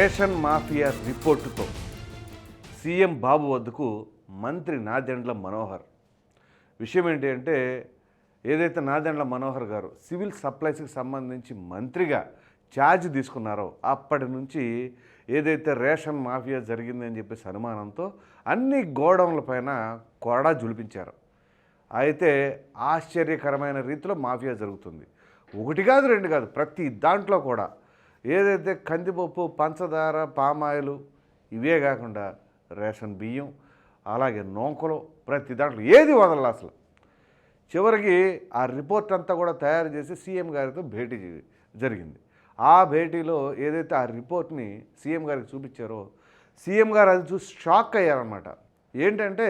Ration mafia రిపోర్టుతో CM Babu వద్దకు మంత్రి నాదెండ్ల మనోహర్. విషయం ఏంటి అంటే ఏదైతే నాదెండ్ల మనోహర్ గారు సివిల్ సప్లైస్కి సంబంధించి మంత్రిగా ఛార్జ్ తీసుకున్నారో అప్పటి నుంచి ఏదైతే రేషన్ మాఫియా జరిగిందని చెప్పేసి అనుమానంతో అన్ని గోడౌన్ల పైన కొరడా జులిపించారు. అయితే ఆశ్చర్యకరమైన రీతిలో మాఫియా జరుగుతుంది. ఒకటి కాదు రెండు కాదు ప్రతి దాంట్లో కూడా ఏదైతే కందిపప్పు పంచదార పామాయిలు ఇవే కాకుండా రేషన్ బియ్యం అలాగే నూకలు ప్రతి దాంట్లో ఏది వదలదు అసలు. చివరికి ఆ రిపోర్ట్ అంతా కూడా తయారు చేసి సీఎం గారితో భేటీ జరిగింది. ఆ భేటీలో ఏదైతే ఆ రిపోర్ట్ని సీఎం గారికి చూపించారో సీఎం గారు అది చూసి షాక్ అయ్యారనమాట ఏంటంటే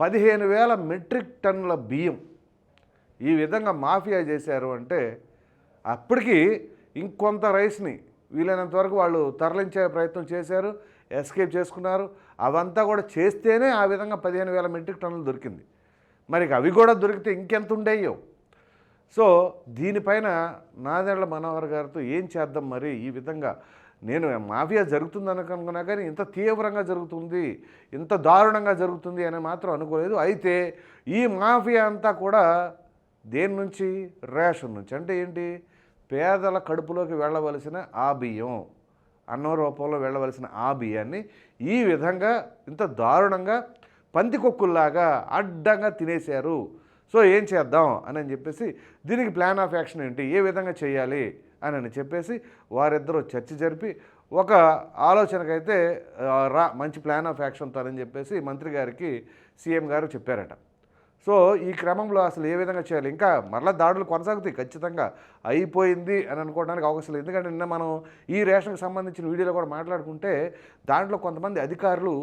పదిహేను వేల మెట్రిక్ టన్నుల బియ్యం ఈ విధంగా మాఫియా చేశారు అంటే అప్పటికి ఇంకొంత రైస్ని వీలైనంత వరకు వాళ్ళు తరలించే ప్రయత్నం చేశారు ఎస్కేప్ చేసుకున్నారు. అవంతా కూడా చేస్తేనే ఆ విధంగా పదిహేను వేల మెట్రిక్ టన్నులు దొరికింది. మరి అవి కూడా దొరికితే ఇంకెంత ఉండేయో? సో దీనిపైన నాదెండ్ల మనోహర్ గారితో ఏం చేద్దాం మరి? ఈ విధంగా నేను మాఫియా జరుగుతుంది అనుకున్నా కానీ ఇంత తీవ్రంగా జరుగుతుంది ఇంత దారుణంగా జరుగుతుంది అని మాత్రం అనుకోలేదు. అయితే ఈ మాఫియా అంతా కూడా దేని నుంచి? రేషన్ నుంచి. అంటే ఏంటి? పేదల కడుపులోకి వెళ్ళవలసిన ఆ బియ్యం అన్నం రూపంలో వెళ్ళవలసిన ఆ బియ్యాన్ని ఈ విధంగా ఇంత దారుణంగా పందికొక్కుల్లాగా అడ్డంగా తినేశారు. సో ఏం చేద్దాం అని అని చెప్పేసి దీనికి ప్లాన్ ఆఫ్ యాక్షన్ ఏంటి? ఏ విధంగా చేయాలి అని అని చెప్పేసి వారిద్దరూ చర్చ జరిపి ఒక ఆలోచనకైతే రా మంచి ప్లాన్ ఆఫ్ యాక్షన్తో అని చెప్పేసి మంత్రి గారికి సీఎం గారు చెప్పారట. సో ఈ క్రమంలో అసలు ఏ విధంగా చేయాలి? ఇంకా మరలా దాడులు కొనసాగుతాయి ఖచ్చితంగా. అయిపోయింది అని అనుకోవడానికి అవకాశం లేదు. ఎందుకంటే నిన్న మనం ఈ రేషన్కి సంబంధించిన వీడియోలో కూడా మాట్లాడుకుంటే దాంట్లో కొంతమంది అధికారులు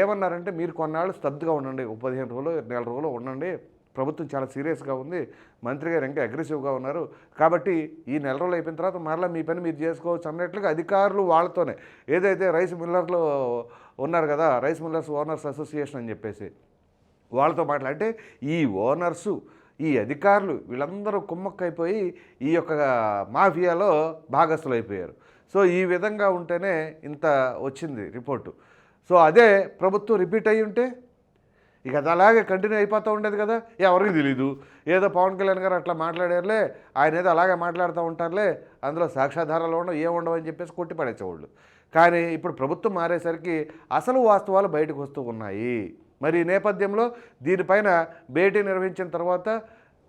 ఏమన్నారంటే మీరు కొన్నాళ్ళు స్తబ్దుగా ఉండండి. ఒక పదిహేను రోజులు నెల రోజులు ఉండండి. ప్రభుత్వం చాలా సీరియస్గా ఉంది. మంత్రి గారు ఇంకా అగ్రెసివ్గా ఉన్నారు. కాబట్టి ఈ నెల రోజులు అయిపోయిన తర్వాత మరలా మీ పని మీరు చేసుకోవచ్చు అన్నట్లుగా అధికారులు వాళ్ళతోనే. ఏదైతే రైస్ మిల్లర్లు ఉన్నారు కదా రైస్ మిల్లర్స్ ఓనర్స్ అసోసియేషన్ అని చెప్పేసి. వాళ్ళతో మాట్లాడితే ఈ ఓనర్సు ఈ అధికారులు వీళ్ళందరూ కుమ్మక్కైపోయి ఈ యొక్క మాఫియాలో భాగస్థులు అయిపోయారు సో ఈ విధంగా ఉంటేనే ఇంత వచ్చింది రిపోర్టు. సో అదే ప్రభుత్వం రిపీట్ అయ్యి ఉంటే ఇక అది అలాగే కంటిన్యూ అయిపోతూ ఉండేది కదా ఎవరికి తెలీదు. ఏదో పవన్ కళ్యాణ్ గారు అట్లా మాట్లాడారులే ఆయన ఏదో అలాగే మాట్లాడుతూ ఉంటారులే అందులో సాక్ష్యాధారాలు ఉండవు ఏం ఉండవు అని చెప్పేసి కొట్టి పడేసేవాళ్ళు కానీ ఇప్పుడు ప్రభుత్వం మారేసరికి అసలు వాస్తవాలు బయటకు వస్తూ ఉన్నాయి. మరి ఈ నేపథ్యంలో దీనిపైన భేటీ నిర్వహించిన తర్వాత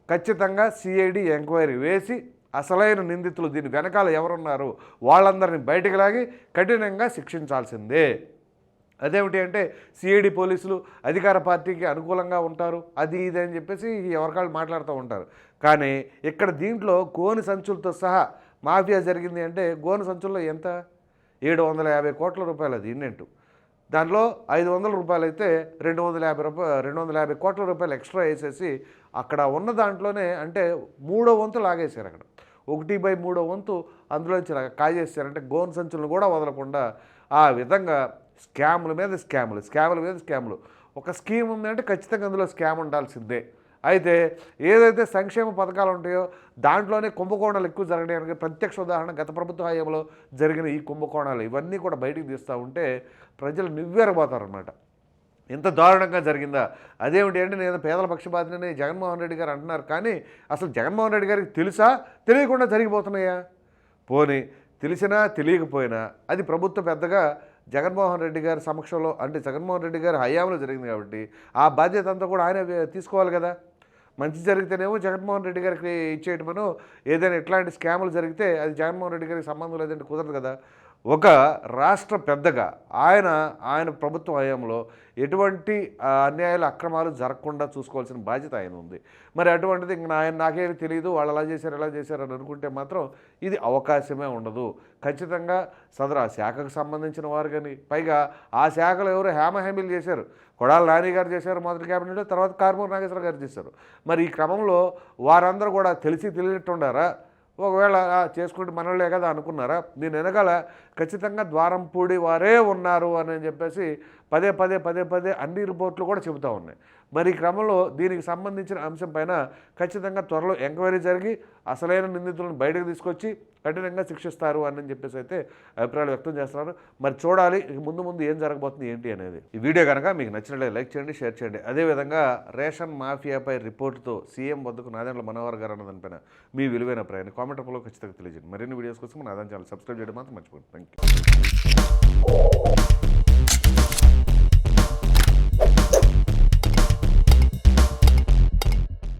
ఖచ్చితంగా సిఐడి ఎంక్వైరీ వేసి అసలైన నిందితులు దీని వెనకాల ఎవరున్నారు? వాళ్ళందరినీ బయటకు లాగి కఠినంగా శిక్షించాల్సిందే. అదేమిటి అంటే సిఐడి పోలీసులు అధికార పార్టీకి అనుకూలంగా ఉంటారు? అది ఇది అని చెప్పేసి ఎవరికాళ్ళు మాట్లాడుతూ ఉంటారు. కానీ ఇక్కడ దీంట్లో గోని సంచులతో సహా మాఫియా జరిగింది అంటే గోను సంచుల్లో ఎంత? ఏడు వందల యాభై కోట్ల రూపాయలు అది ఇన్నెంటు దానిలో ఐదు వందల రూపాయలు అయితే రెండు వందల యాభై రూపాయలు రెండు వందల యాభై కోట్ల రూపాయలు ఎక్స్ట్రా వేసేసి అక్కడ ఉన్న దాంట్లోనే అంటే మూడో వంతు లాగేశారు అక్కడ. ఒకటి బై మూడో వంతు అందులోంచి లా- కాజేశారు. అంటే గోన్ సంచులను కూడా వదలకుండా ఆ విధంగా స్కాముల మీద స్కాములు స్కాముల మీద స్కాములు. ఒక స్కీమ్ ఉందంటే ఖచ్చితంగా అందులో స్కామ్ ఉండాల్సిందే. అయితే ఏదైతే సంక్షేమ పథకాలు ఉంటాయో దాంట్లోనే కుంభకోణాలు ఎక్కువ జరగడానికి ప్రత్యక్ష ఉదాహరణ గత ప్రభుత్వ హయాంలో జరిగిన ఈ కుంభకోణాలు ఇవన్నీ కూడా బయటికి తీస్తూ ఉంటే ప్రజలు నివ్వెరపోతారనమాట ఇంత దారుణంగా జరిగిందా? అదేమిటి అంటే నేను పేదల పక్షపాతిని జగన్మోహన్ రెడ్డి గారు అంటున్నారు. కానీ అసలు జగన్మోహన్ రెడ్డి గారికి తెలుసా? తెలియకుండా జరిగిపోతున్నాయా? పోనీ తెలిసినా తెలియకపోయినా అది ప్రభుత్వ పెద్దగా జగన్మోహన్ రెడ్డి గారి సమక్షంలో అంటే జగన్మోహన్ రెడ్డి గారి హయాంలో జరిగింది కాబట్టి ఆ బాధ్యత అంతా కూడా ఆయన తీసుకోవాలి కదా? మంచి జరిగితేనేమో జగన్మోహన్ రెడ్డి గారికి ఇచ్చేయటమనో ఏదైనా ఇట్లాంటి స్కాములు జరిగితే అది జగన్మోహన్ రెడ్డి గారికి సంబంధం లేదంటే కుదరదు కదా. ఒక రాష్ట్ర పెద్దగా ఆయన ఆయన ప్రభుత్వ హయాంలో ఎటువంటి అన్యాయాలు అక్రమాలు జరగకుండా చూసుకోవాల్సిన బాధ్యత ఆయన ఉంది. మరి అటువంటిది ఇంక ఆయన నాకేమి తెలియదు వాళ్ళు అలా చేశారు ఎలా చేశారు అని అనుకుంటే మాత్రం ఇది అవకాశమే ఉండదు. ఖచ్చితంగా సదరు ఆ శాఖకు సంబంధించిన వారు కానీ పైగా ఆ శాఖలో ఎవరు హేమహేమీలు చేశారు. కొడాల నాని గారు చేశారు మొదటి క్యాబినెట్ తర్వాత కార్మూర్ నాగేశ్వర గారు చేశారు. మరి ఈ క్రమంలో వారందరూ కూడా తెలిసి తెలియనట్టు ఉండారా ఒకవేళ చేసుకుంటే మనోళ్ళే కదా అనుకున్నారా? దీని వెనకాల ఖచ్చితంగా ద్వారంపూడి వారే ఉన్నారు అని చెప్పేసి పదే పదే పదే పదే అన్ని రిపోర్ట్లు కూడా చెబుతూ ఉన్నాయి. మరి ఈ క్రమంలో దీనికి సంబంధించిన అంశం పైన ఖచ్చితంగా త్వరలో ఎంక్వైరీ జరిగి అసలైన నిందితులను బయటకు తీసుకొచ్చి కఠినంగా శిక్షిస్తారు అని చెప్పేసి అయితే అభిప్రాయాలు వ్యక్తం చేస్తున్నారు. మరి చూడాలి ముందు ముందు ఏం జరగబోతుంది ఏంటి అనేది. ఈ వీడియో కనుక మీకు నచ్చినట్లయితే లైక్ చేయండి షేర్ చేయండి. అదేవిధంగా రేషన్ మాఫియాపై రిపోర్టుతో సీఎం వద్దకు నాదెండ్ల మనోహర్ గారు అన్నదనిపైన మీ విలువైన ప్రయాణం కామెంట్ రూపంలో ఖచ్చితంగా తెలియజేయండి. మరిన్ని వీడియోస్ కోసం నాదాన్ ఛానల్ సబ్స్క్రైబ్ చేయడం మాత్రం మర్చిపోండి థ్యాంక్ యూ